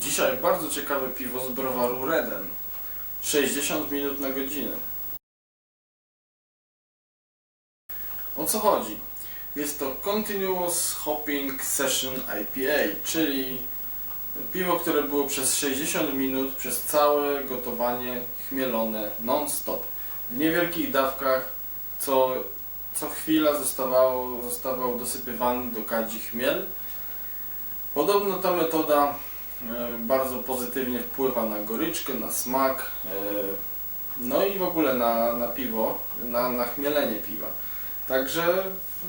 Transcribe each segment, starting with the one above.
Dzisiaj bardzo ciekawe piwo z browaru Reden. 60 minut na godzinę. O co chodzi? Jest to Continuous Hopping Session IPA, czyli piwo, które było przez 60 minut przez całe gotowanie chmielone non-stop. W niewielkich dawkach co, co chwila zostawało, zostawał dosypywany do kadzi chmiel. Podobno ta metoda bardzo pozytywnie wpływa na goryczkę, na smak, e, no i w ogóle na, na piwo, na, na chmielenie piwa. Także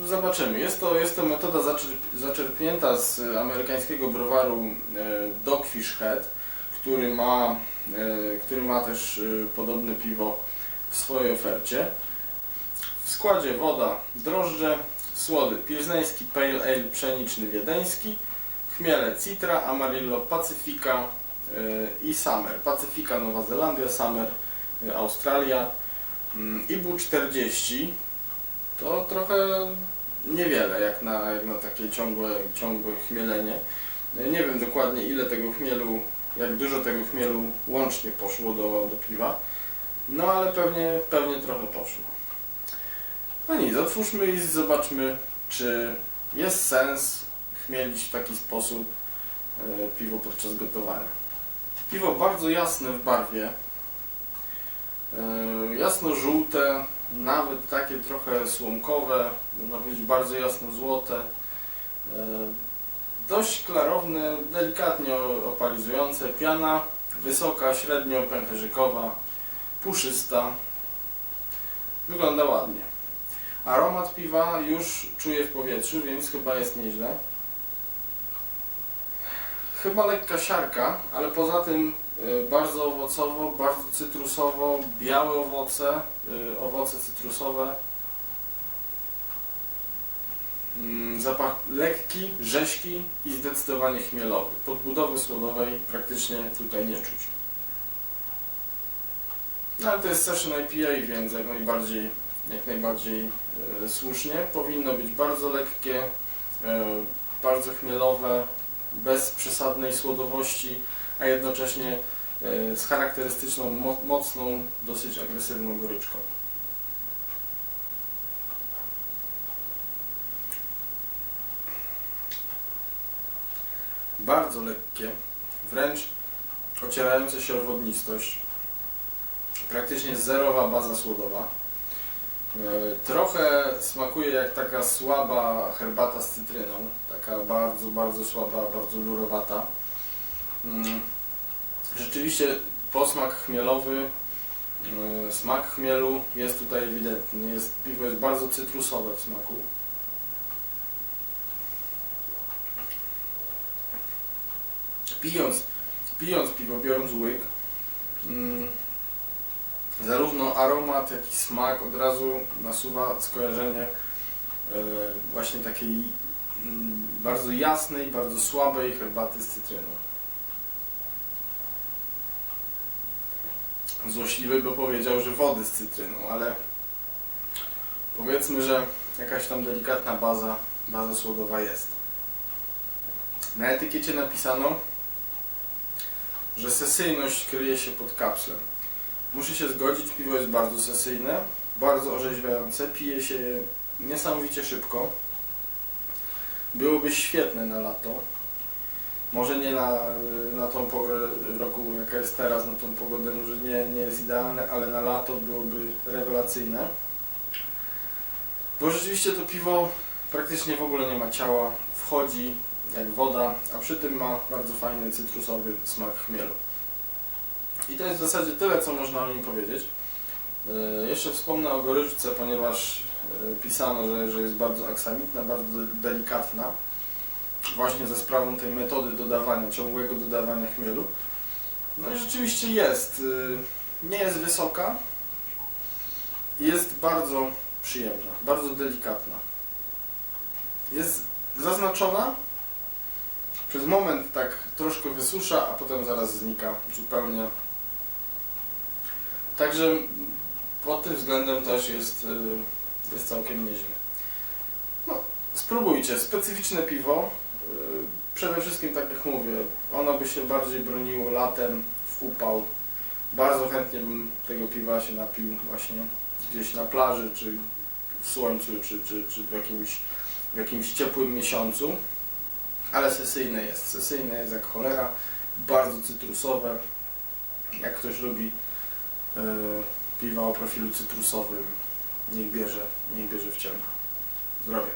zobaczymy. Jest to, jest to metoda zaczerp- zaczerpnięta z amerykańskiego browaru e, Dogfish Head, który ma, e, który ma też e, podobne piwo w swojej ofercie. W składzie woda, drożdże, słody pilzneński, pale ale pszeniczny wiedeński, chmiele Citra, Amarillo Pacyfika y, i Summer. Pacyfika Nowa Zelandia, Summer y, Australia Mm, IBU 40 to trochę niewiele jak na, jak na takie ciągłe, ciągłe chmielenie. Y, Nie wiem dokładnie ile tego chmielu, jak dużo tego chmielu łącznie poszło do, do piwa, no ale pewnie, pewnie trochę poszło. No nic, otwórzmy i zobaczmy, czy jest sens chmielić w taki sposób e, piwo podczas gotowania. Piwo bardzo jasne w barwie, e, jasno-żółte, nawet takie trochę słomkowe, można powiedzieć bardzo jasno-złote, e, dość klarowne, delikatnie opalizujące, piana wysoka, średnio pęcherzykowa, puszysta, wygląda ładnie. Aromat piwa już czuję w powietrzu, więc chyba jest nieźle. Chyba lekka siarka, ale poza tym y, bardzo owocowo, bardzo cytrusowo, białe owoce, y, owoce cytrusowe. Mm, Zapach lekki, rzeźki i zdecydowanie chmielowy. Podbudowy słodowej praktycznie tutaj nie czuć. No ale to jest session IPA, więc jak najbardziej, jak najbardziej e, słusznie. Powinno być bardzo lekkie, bardzo chmielowe, bez przesadnej słodowości, a jednocześnie e, z charakterystyczną, mo mocną, dosyć agresywną goryczką. Bardzo lekkie, wręcz ocierające się o wodnistość. Praktycznie zerowa baza słodowa. E, Trochę smakuje jak taka słaba herbata z cytryną, taka bardzo, bardzo słaba, bardzo lurowata. Mm, Rzeczywiście posmak chmielowy, e, smak chmielu jest tutaj ewidentny. Jest, piwo jest bardzo cytrusowe w smaku. Pijąc, pijąc piwo, biorąc łyk, mm, zarówno aromat, jak i smak od razu nasuwa skojarzenie e, właśnie takiej mm, bardzo jasnej, bardzo słabej herbaty z cytryną. Złośliwy by powiedział, że wody z cytryną, ale powiedzmy, że jakaś tam delikatna baza, baza słodowa jest. Na etykiecie napisano, że sesyjność kryje się pod kapslem. Muszę się zgodzić, piwo jest bardzo sesyjne, bardzo orzeźwiające, pije się je niesamowicie szybko. Byłoby świetne na lato. Może nie na, na tą porę roku, jaka jest teraz, na tą pogodę może nie, nie jest idealne, ale na lato byłoby rewelacyjne. Bo rzeczywiście to piwo praktycznie w ogóle nie ma ciała, wchodzi jak woda, a przy tym ma bardzo fajny cytrusowy smak chmielu. I to jest w zasadzie tyle, co można o nim powiedzieć. E, Jeszcze wspomnę o goryczce, ponieważ e, pisano, że, że jest bardzo aksamitna, bardzo de- delikatna. Właśnie ze sprawą tej metody dodawania, ciągłego dodawania chmielu. No i rzeczywiście jest. e, Nie jest wysoka. Jest bardzo przyjemna, bardzo delikatna. Jest zaznaczona. Przez moment tak troszkę wysusza, a potem zaraz znika zupełnie. Także pod tym względem też jest, y, jest całkiem nieźle. No, spróbujcie, specyficzne piwo. y, przede wszystkim tak jak mówię, ono by się bardziej broniło latem, w upał. Bardzo chętnie bym tego piwa się napił właśnie gdzieś na plaży, czy w słońcu, czy, czy, czy w, jakimś, w jakimś ciepłym miesiącu. Ale sesyjne jest. Sesyjne jest jak cholera. Bardzo cytrusowe. Jak ktoś lubi piwa o profilu cytrusowym, niech bierze, niech bierze w ciemno. Zdrowie.